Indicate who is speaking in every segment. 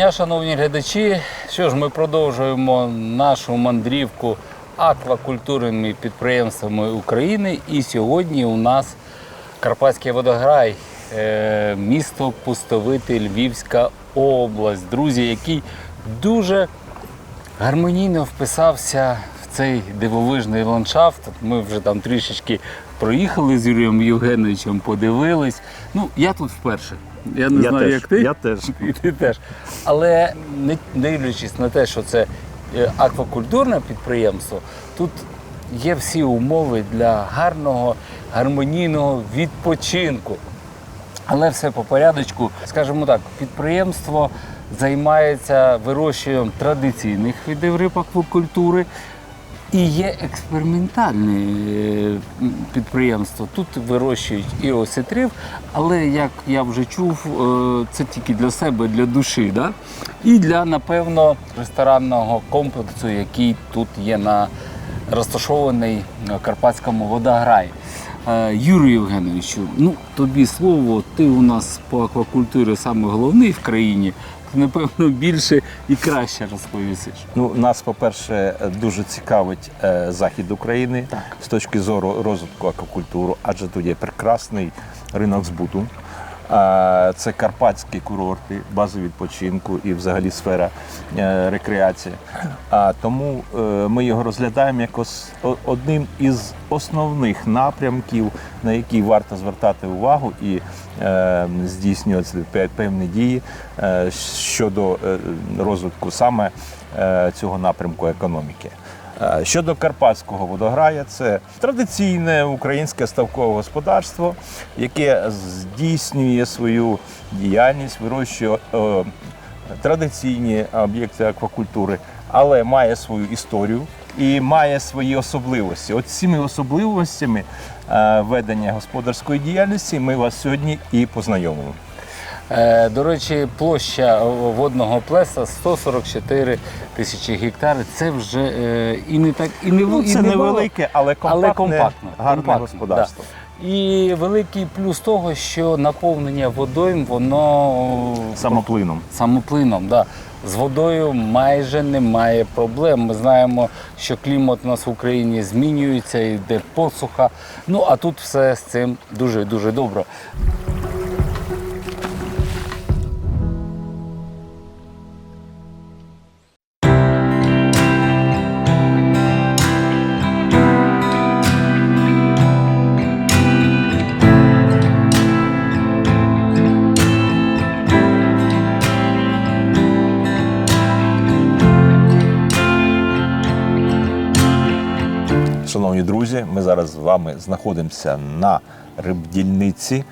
Speaker 1: дня, шановні глядачі. Що ж, ми продовжуємо нашу мандрівку аквакультурними підприємствами України. І сьогодні у нас Карпатський водограй, е, місто Пустовити, Львівська область. Друзі, який дуже гармонійно вписався в цей дивовижний ландшафт. Ми вже там трішечки проїхали з Юрієм Євгеновичем, подивились. Ну, я тут вперше. Я не
Speaker 2: Я
Speaker 1: знаю,
Speaker 2: теж,
Speaker 1: як ти.
Speaker 2: я теж.
Speaker 1: І ти теж. Але не дивлячись на те, що це е, аквакультурне підприємство, тут є всі умови для гарного, гармонійного відпочинку. Але все по порядочку. Скажімо так, підприємство займається вирощуванням традиційних видів риб аквакультури. І є експериментальне е, підприємство. Тут вирощують і осетрів, але як я вже чув, е, це тільки для себе, для душі, да? і для, напевно, ресторанного комплексу, який тут є на розташований на Карпатському водограї. Е, Юрію Євгеновичу, ну тобі слово, ти у нас по аквакультурі саме головний в країні. Ти, напевно, більше і краще розповісиш.
Speaker 2: Ну, нас, по-перше, дуже цікавить е, захід України з точки зору розвитку аквакультуру, адже тут є прекрасний ринок збуту. Це карпатські курорти, бази відпочинку і взагалі сфера е, рекреації. А тому е, ми його розглядаємо як одним із основних напрямків, на які варто звертати увагу і е, здійснювати певні дії щодо розвитку саме цього напрямку економіки. Е, Щодо карпатського водограя, це традиційне українське ставкове господарство, яке здійснює свою діяльність, вирощує е, традиційні об'єкти аквакультури, але має свою історію і має свої особливості. От цими особливостями е, ведення господарської діяльності ми вас сьогодні і познайомимо.
Speaker 1: Е, До речі, площа водного плеса 144 тисячі гектарів. Це вже е, і не так, і не
Speaker 2: Ну,
Speaker 1: і
Speaker 2: це
Speaker 1: не
Speaker 2: невелике, але компактне,
Speaker 1: але компактно,
Speaker 2: гарне
Speaker 1: компактно,
Speaker 2: господарство.
Speaker 1: да. І великий плюс того, що наповнення водойм, воно
Speaker 2: Самоплином.
Speaker 1: самоплином. Да. З водою майже немає проблем. Ми знаємо, що клімат у нас в Україні змінюється, йде посуха. Ну а тут все з цим дуже дуже добре.
Speaker 2: Зараз з вами знаходимося на рибдільниці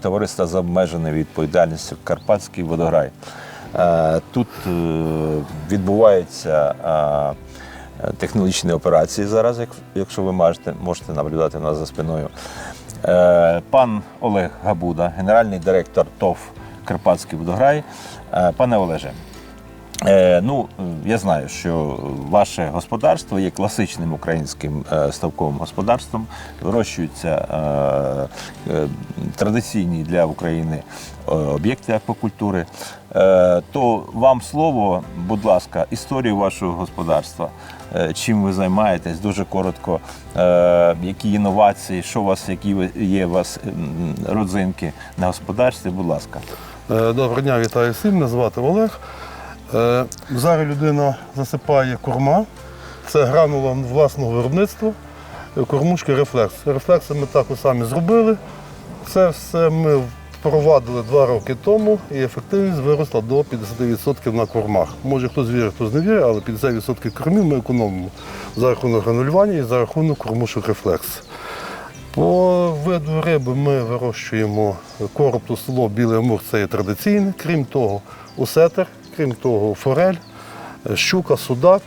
Speaker 2: товариства з обмеженою відповідальністю Карпатський водограй. Тут е, відбуваються технологічні операції зараз, якщо ви можете, можете наблюдати нас за спиною. Е, Пан Олег Габуда, генеральний директор ТОВ Карпатський водограй. Е, Пане Олеже, Е, ну, я знаю, що ваше господарство є класичним українським е, ставковим господарством. Вирощуються е, е, традиційні для України е, об'єкти аквакультури. Е, то вам слово, будь ласка, історію вашого господарства. Е, Чим ви займаєтесь? Дуже коротко. Е, які інновації, що у вас, які є у вас родзинки на господарстві? Будь ласка.
Speaker 3: Е, Доброго дня, вітаю всім. Мене звати Олег. Е, Зараз людина засипає корма. Це гранула власного виробництва. Кормушки рефлекс. Рефлекси ми також самі зробили. Це все ми впровадили два роки тому, і ефективність виросла до 50% на кормах. Може хтось вірить, хтось не вірить, але 50% кормів ми економимо за рахунок гранулювання і за рахунок кормушок рефлекс. По виду риби ми вирощуємо короб село білий амур, це є традиційне. Крім того, усетер, крім того, форель, щука, судак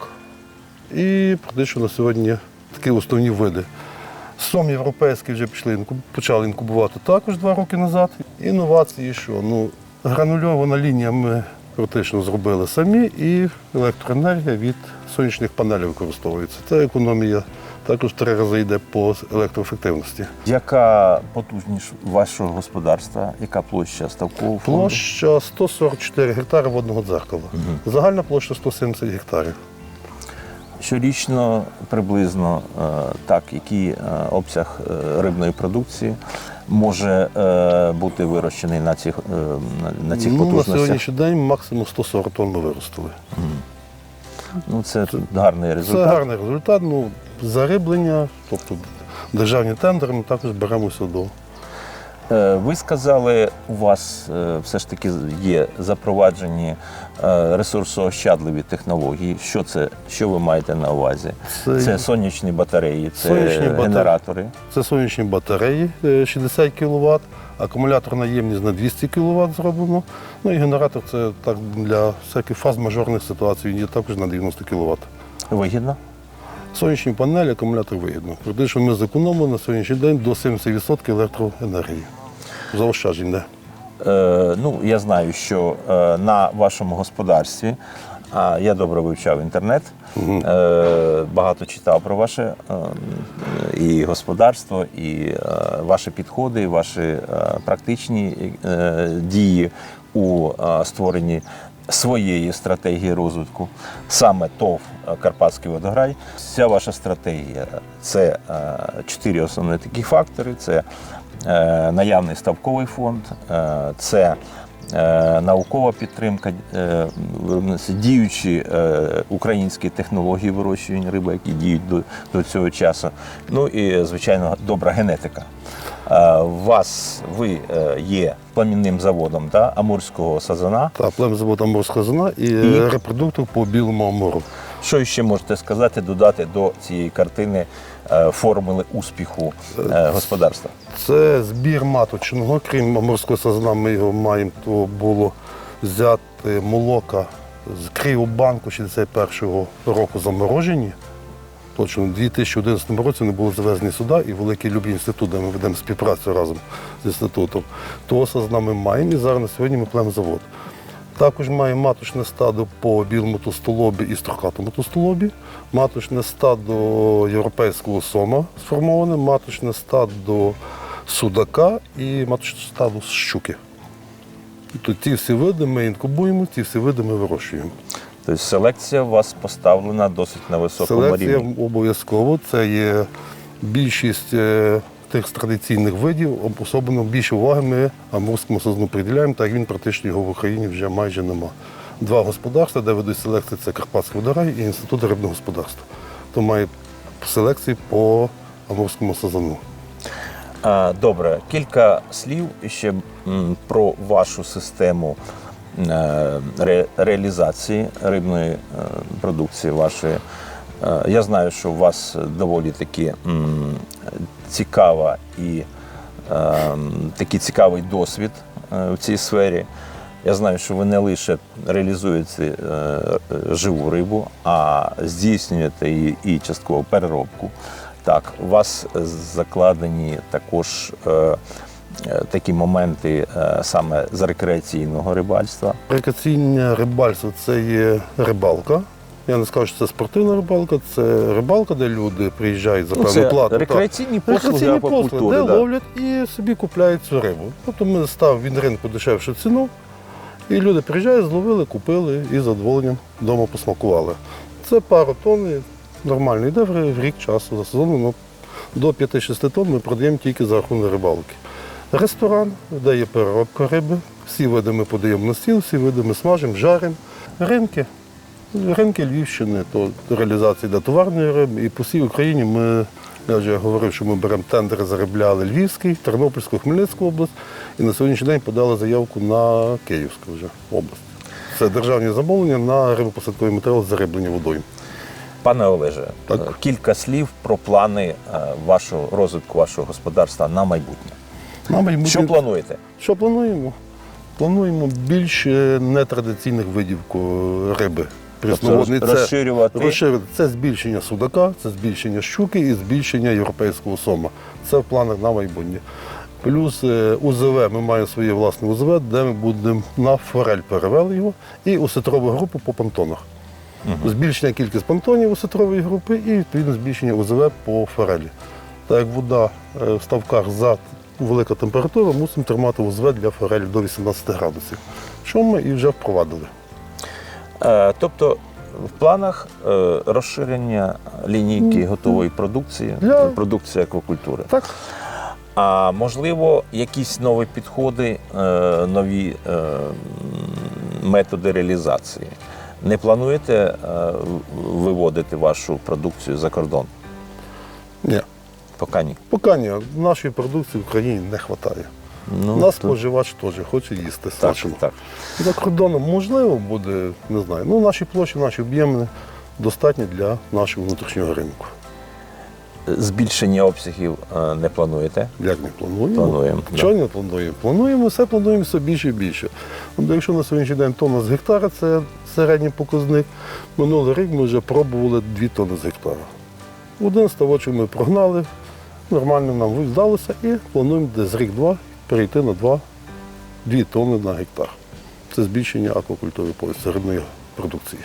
Speaker 3: і практично на сьогодні такі основні види. Сом європейський вже пішли, почали інкубувати також два роки назад. Інновації, що ну, гранульована лінія ми практично зробили самі, і електроенергія від сонячних панелей використовується. Це економія також три рази йде по електроефективності.
Speaker 2: Яка потужність вашого господарства? Яка площа ставкового фонду?
Speaker 3: Площа 144 гектари водного дзеркала. Загальна площа 170 гектарів.
Speaker 2: Щорічно приблизно е, так, який е, обсяг е, рибної продукції може е, бути вирощений на цих, е, на- цих
Speaker 3: Ну, на сьогоднішній день максимум 140 тонн ми виростили.
Speaker 2: Ну, це гарний
Speaker 3: Це
Speaker 2: результат.
Speaker 3: гарний результат. Ну, зариблення, тобто державні тендери, ми також беремося до.
Speaker 2: Е, Ви сказали, у вас е, все ж таки є запроваджені е, ресурсоощадливі технології. Що це? Що ви маєте на увазі?
Speaker 3: Це-
Speaker 2: Це сонячні батареї, це
Speaker 3: Сонячні батареї.
Speaker 2: генератори.
Speaker 3: Це сонячні батареї е, 60 кВт, акумуляторна ємність на 200 кВт зроблено. Ну і генератор це так для всяких фаз-мажорних ситуацій, він є також на 90 кВт.
Speaker 2: Вигідно?
Speaker 3: Сонячні панелі, акумулятор вигідно. Практично ми зекономили на сьогоднішній день до 70% електроенергії. Заощадження.
Speaker 2: Е, ну, я знаю, що е, на вашому господарстві, а я добре вивчав інтернет, е, багато читав про ваше е, і господарство, і е, ваші підходи, і ваші е, практичні е, дії у е, створенні своєї стратегії розвитку, саме ТОВ Карпатський водограй. Вся ваша стратегія це е, чотири основні такі фактори: це е, наявний ставковий фонд, е, це наукова підтримка, діючі українські технології вирощування риби, які діють до, до цього часу. Ну і звичайно, добра генетика. У вас ви є пламінним заводом да, амурського сазана.
Speaker 3: Та плем завод Амурська зона і,
Speaker 2: І?
Speaker 3: репродуктор по білому амуру.
Speaker 2: Що ще можете сказати, додати до цієї картини е, формули успіху е, господарства?
Speaker 3: Це збір маточного, крім морського сазана, ми його маємо, то було взяти молока з Криобанку 61-го року заморожені. Точно, у 2011 році вони були завезені сюди, і Великий Любій інститут, де ми ведемо співпрацю разом з інститутом. Того сазна ми маємо, і зараз на сьогодні ми племо завод. Також маємо маточне стадо по білому тостолобі і строкатому тостолобі, маточне стадо європейського сома сформоване, маточне стадо судака і маточне стадо щуки. Тобто ті всі види ми інкубуємо, ті всі види ми вирощуємо.
Speaker 2: Тобто селекція у вас поставлена досить на високому
Speaker 3: Селекція
Speaker 2: рівні.
Speaker 3: обов'язково. Це є більшість е, тих традиційних видів, особливо більше уваги ми амурському сазну приділяємо, так він практично його в Україні вже майже нема. Два господарства, де ведуть селекцію, це Карпатський водорай і Інститут рибного господарства. То має селекції по амурському сазану.
Speaker 2: А, Добре, кілька слів ще про вашу систему ре- реалізації рибної е, продукції вашої. Е, Я знаю, що у вас доволі таки цікава і е, такий цікавий досвід е, в цій сфері. Я знаю, що ви не лише реалізуєте е, е, живу рибу, а здійснюєте і, і частково переробку. Так, у вас е, закладені також е, е, такі моменти е, саме з рекреаційного рибальства.
Speaker 3: Рекреаційне рибальство це є рибалка. Я не скажу, що це спортивна рибалка, це рибалка, де люди приїжджають за
Speaker 2: Ну,
Speaker 3: певну
Speaker 2: це
Speaker 3: плату. так.
Speaker 2: рекреаційні послуги
Speaker 3: Рекреаційні послуги, де
Speaker 2: да.
Speaker 3: ловлять і собі купляють цю рибу. Тобто ми став від ринку дешевшу ціну, і люди приїжджають, зловили, купили і з задоволенням вдома посмакували. Це пару тонн, і нормально йде в в рік часу за сезон, ну, до 5-6 тонн ми продаємо тільки за рахунок рибалки. Ресторан, де є переробка риби, всі види ми подаємо на стіл, всі види ми смажимо, жаримо. Ринки. Ринки Львівщини, то реалізація для товарної риби. І по всій Україні ми, я вже говорив, що ми беремо тендери, заробляли Львівський, Тернопільську, Хмельницьку область. І на сьогоднішній день подали заявку на Київську вже область. Це державні замовлення на рибопосадковий матеріал з зариблення водою.
Speaker 2: Пане Олеже,
Speaker 3: Так.
Speaker 2: е, кілька слів про плани е, вашого розвитку вашого господарства на майбутнє.
Speaker 3: На майбутнє-
Speaker 2: Що плануєте?
Speaker 3: Що плануємо? Плануємо більше нетрадиційних видів риби.
Speaker 2: Тобто розширювати?
Speaker 3: розширити. Це збільшення судака, це збільшення щуки і збільшення європейського сома. Це в планах на майбутнє. Плюс е, УЗВ, ми маємо своє власне УЗВ, де ми будемо на форель перевели його, і осетрову групу по понтонах. Збільшення кількість понтонів осетрової групи і відповідно збільшення УЗВ по форелі. Так як вода е, в ставках за велика температура, мусимо тримати УЗВ для форелі до 18 градусів, що ми і вже впровадили.
Speaker 2: Е, Тобто в планах е, розширення лінійки готової продукції,
Speaker 3: Для-
Speaker 2: продукції аквакультури.
Speaker 3: Так,
Speaker 2: А можливо, якісь нові підходи, е, нові е, м, методи реалізації. Не плануєте е, в- виводити вашу продукцію за кордон?
Speaker 3: ні.
Speaker 2: Поки ні.
Speaker 3: Поки ні, нашої продукції в Україні не вистачає.
Speaker 2: Ну,
Speaker 3: Нас
Speaker 2: то-
Speaker 3: споживач теж хоче їсти
Speaker 2: так, так.
Speaker 3: За кордоном можливо буде, не знаю. Ну, наші площі, наші об'єми достатні для нашого внутрішнього ринку.
Speaker 2: Збільшення обсягів е, не плануєте?
Speaker 3: Як не плануємо?
Speaker 2: Плануємо,
Speaker 3: Чого не плануємо? Плануємо, все плануємо все більше і більше. От якщо на сьогоднішній день тонна з гектара це середній показник, минулий рік ми вже пробували 2 тонни з гектара. Один ставочок ми прогнали, нормально нам вдалося і плануємо десь рік-два перейти на 2, 2 тонни на гектар. Це збільшення аквакультури повністю рибної продукції.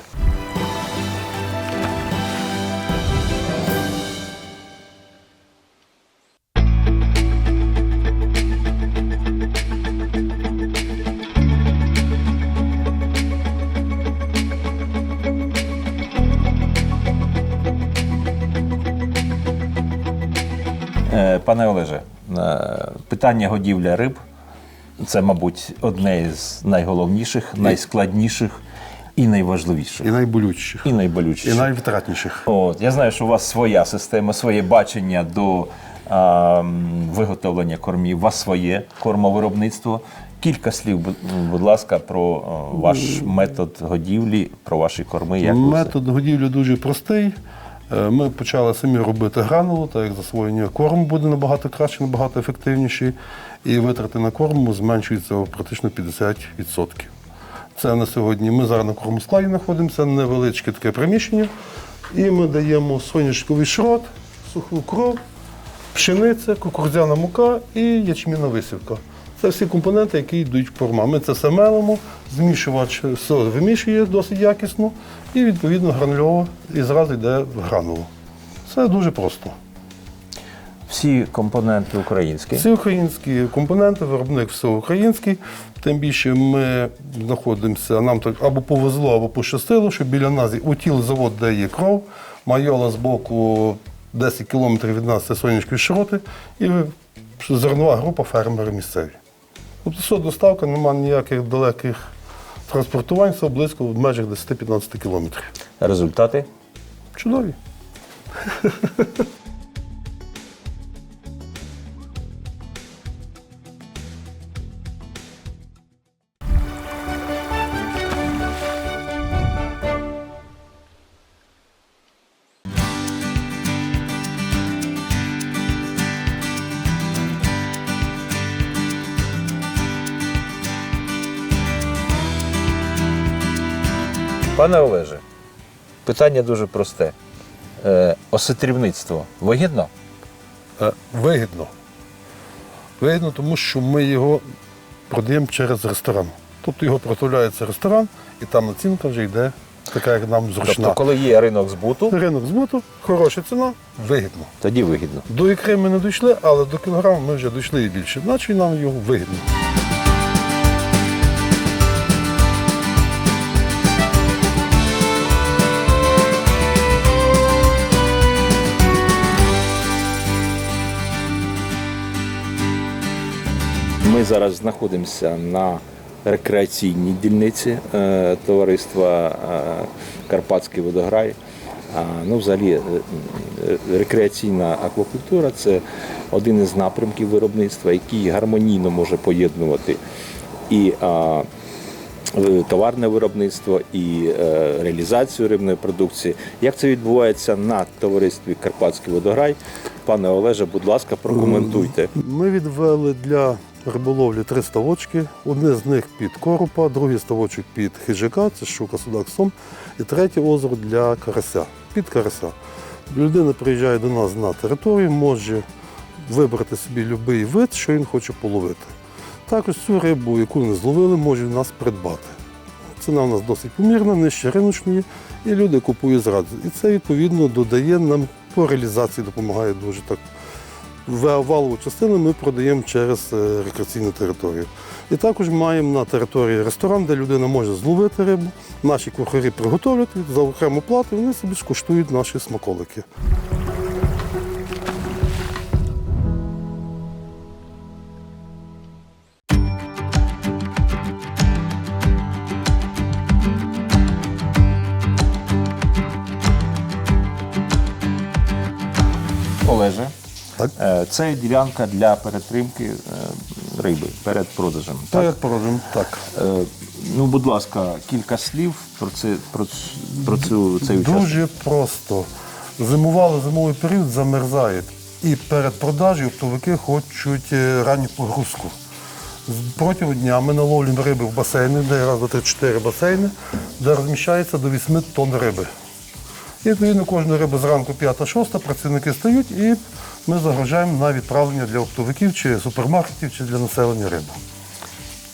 Speaker 2: Пане Олеже, е, питання годівля риб це, мабуть, одне з найголовніших, найскладніших і найважливіших,
Speaker 3: І найболючіших,
Speaker 2: і
Speaker 3: і
Speaker 2: найболючіших.
Speaker 3: найвтратніших.
Speaker 2: От, я знаю, що у вас своя система, своє бачення до а, виготовлення кормів, у вас своє кормовиробництво. Кілька слів, будь- будь ласка, про ваш метод годівлі, про ваші корми. Як
Speaker 3: Метод годівлі дуже простий. Е, Ми почали самі робити гранулу, так як засвоєння корму буде набагато краще, набагато ефективніше. І витрати на корму зменшуються практично 50%. Це на сьогодні. Ми зараз на кормоскладі знаходимося, невеличке таке приміщення. І ми даємо соняшковий шрот, суху кров, пшениця, кукурудзяна мука і ячмінна висівка. Це всі компоненти, які йдуть в корма. Ми це все мелимо, змішувач все вимішує досить якісно і відповідно гранульово і зразу йде в гранулу. Це дуже просто.
Speaker 2: Всі компоненти українські.
Speaker 3: Всі українські компоненти, виробник все український. Тим більше ми знаходимося, нам так або повезло, або пощастило, що біля нас є утіл завод, де є кров, майола з боку 10 кілометрів від нас це сонячні широти, і зернова група фермери місцеві. Тобто все, доставка, немає ніяких далеких транспортувань, все близько в межах 10-15 кілометрів.
Speaker 2: Результати.
Speaker 3: Чудові.
Speaker 2: Пане Олеже, питання дуже просте. Е, осетрівництво вигідно?
Speaker 3: Е, Вигідно. Вигідно, тому що ми його продаємо через ресторан. Тобто його проставляється ресторан, і там націнка вже йде така, як нам зручна.
Speaker 2: Тобто, коли є ринок збуту,
Speaker 3: Ринок збуту, хороша ціна, вигідно.
Speaker 2: тоді вигідно.
Speaker 3: До ікри ми не дійшли, але до кілограму ми вже дійшли і більше. Значить нам його вигідно.
Speaker 2: Ми зараз знаходимося на рекреаційній дільниці е, товариства е, Карпатський водограй. А, ну, взагалі, е, е, рекреаційна аквакультура це один із напрямків виробництва, який гармонійно може поєднувати і е, товарне виробництво, і е, реалізацію рибної продукції. Як це відбувається на товаристві Карпатський водограй? Пане Олеже, будь ласка, прокоментуйте.
Speaker 3: Ми відвели для риболовлі три ставочки. Одне з них під коропа, другий ставочок під хижака, це щука, судак, сом, і третє озеро для карася, під карася. Людина приїжджає до нас на територію, може вибрати собі будь-який вид, що він хоче половити. Також цю рибу, яку не зловили, можуть у нас придбати. Ціна у нас досить помірна, нижче риночної, і люди купують зразу. І це відповідно додає нам по реалізації, допомагає дуже так. Валову частину ми продаємо через е, рекреаційну територію. І також маємо на території ресторан, де людина може зловити рибу. Наші кухарі приготовлять за окрему плату, і вони собі скуштують наші смаколики.
Speaker 2: Олеже,
Speaker 3: Так.
Speaker 2: е, це ділянка для перетримки е, риби перед продажем.
Speaker 3: Так, як порожемо. Так.
Speaker 2: Е, Ну, будь ласка, кілька слів про це про, про цю цей участок.
Speaker 3: Дуже просто. Зимували зимовий період, замерзають. І перед продажею оптовики хочуть ранню погрузку. Протягом дня ми наловлюємо риби в басейни, де раз, два, три, чотири басейни, де розміщається до 8 тонн риби. І відповідно кожна риба зранку 5-6 працівники стають і ми загружаємо на відправлення для оптовиків чи супермаркетів, чи для населення риби.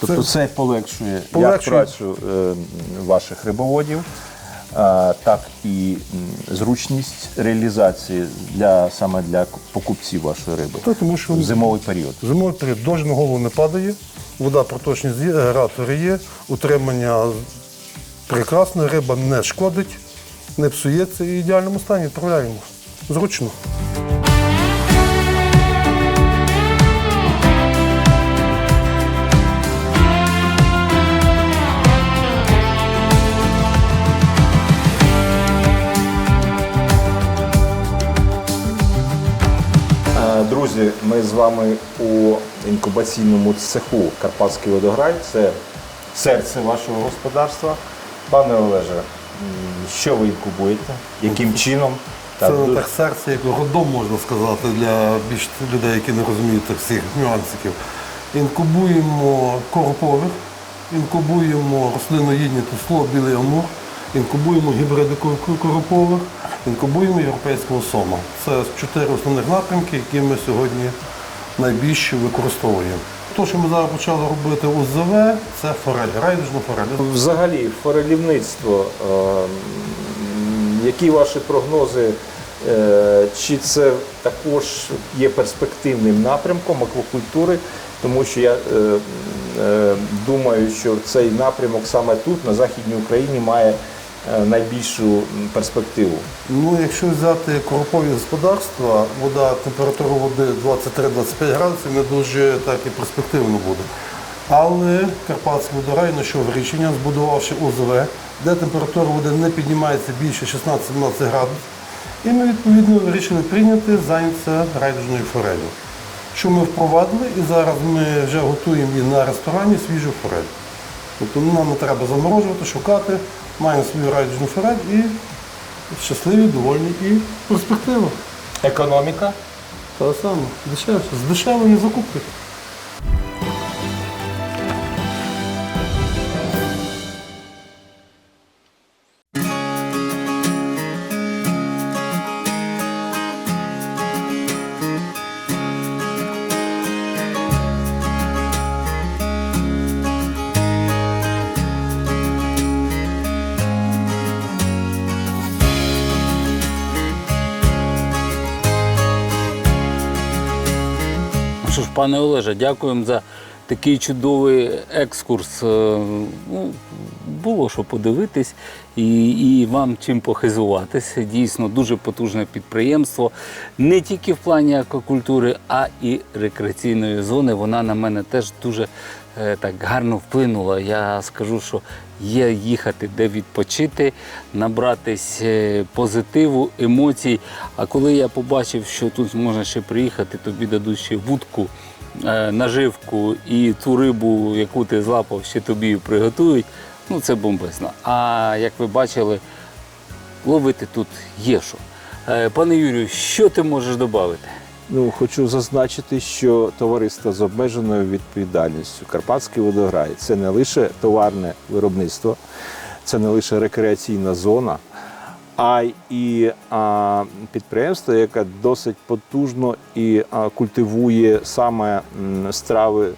Speaker 2: Тобто це полегшує,
Speaker 3: Полегшує.
Speaker 2: як працю е, ваших рибоводів, е, так і зручність реалізації для саме для покупців вашої риби
Speaker 3: Та тому що
Speaker 2: в зимовий період.
Speaker 3: Зимовий період дощ на голову не падає, вода проточність є, генератори є, утримання прекрасне, риба не шкодить, не псується і в ідеальному стані відправляємо. Зручно.
Speaker 2: Друзі, ми з вами у інкубаційному цеху Карпатський водограй. Це серце вашого господарства. Пане Олеже, що ви інкубуєте? Яким чином?
Speaker 3: Це
Speaker 2: Так,
Speaker 3: так серце, як родом можна сказати, для більш людей, які не розуміють всіх нюансиків. Інкубуємо коропових, інкубуємо рослиноїдні тусло, білий амур, інкубуємо гібриди кор- коропових, інкубуємо європейського сома. Це чотири основних напрямки, які ми сьогодні найбільше використовуємо. Те, що ми зараз почали робити УЗВ, це форель, райдужна форель.
Speaker 2: Взагалі, форелівництво, е, які ваші прогнози? Е, Чи це також є перспективним напрямком аквакультури? Тому що я е, думаю, що цей напрямок саме тут, на Західній Україні, має найбільшу перспективу.
Speaker 3: Ну, якщо взяти коропові господарства, вода, температура води 23-25 градусів не дуже так і перспективно буде. Але Карпатський водорай знайшов рішення, збудувавши ОЗВ, де температура води не піднімається більше 16-17 градусів. І ми відповідно вирішили прийняти зайнятися райдужною форелью. Що ми впровадили, і зараз ми вже готуємо і на ресторані свіжу форель. Тобто ну, нам не треба заморожувати, шукати, маємо свою райдужну форель і щасливі, довольні і перспектива.
Speaker 2: Економіка?
Speaker 3: Та саме, дешевше, здешевлені закупки.
Speaker 1: Ну Що пане Олеже, дякуємо за такий чудовий екскурс. Е, Ну, було що подивитись і, і вам чим похизуватися. Дійсно, дуже потужне підприємство. Не тільки в плані аквакультури, а і рекреаційної зони. Вона на мене теж дуже е, так гарно вплинула. Я скажу, що є їхати, де відпочити, набратись е, позитиву, емоцій. А коли я побачив, що тут можна ще приїхати, тобі дадуть ще вудку, наживку і ту рибу, яку ти злапав, ще тобі приготують. Ну це бомбезно. А як ви бачили, ловити тут є що. Е, Пане Юрію, що ти можеш додати?
Speaker 2: Ну, хочу зазначити, що товариство з обмеженою відповідальністю Карпатський водограй це не лише товарне виробництво, це не лише рекреаційна зона, а а, підприємство, яке досить потужно і культивує саме страви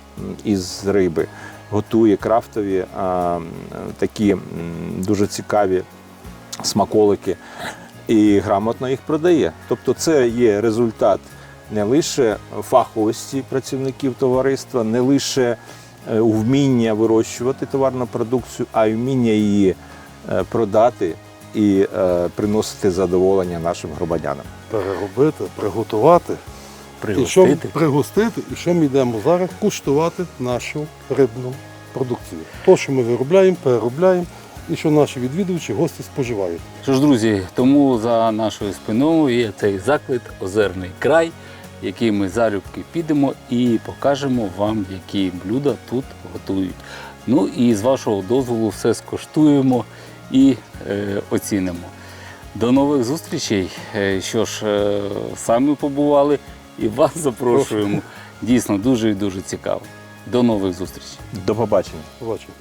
Speaker 2: із риби, готує крафтові такі дуже цікаві смаколики і грамотно їх продає. Тобто, це є результат не лише фаховості працівників товариства, не лише е, вміння вирощувати товарну продукцію, а й вміння її е, продати і е, приносити задоволення нашим громадянам.
Speaker 3: Переробити, приготувати. І що
Speaker 1: Пригостити.
Speaker 3: пригостити, і що ми йдемо зараз куштувати нашу рибну продукцію. То, що ми виробляємо, переробляємо, і що наші відвідувачі, гості споживають.
Speaker 1: Що ж, друзі, тому за нашою спиною є цей заклик Озерний край, який ми залюбки підемо і покажемо вам, які блюда тут готують. Ну і з вашого дозволу все скоштуємо і е, оцінимо. До нових зустрічей. Е, Що ж, е, самі побували і вас запрошуємо. Дійсно, дуже і дуже цікаво. До нових зустрічей.
Speaker 2: До побачення.
Speaker 3: Побачимо.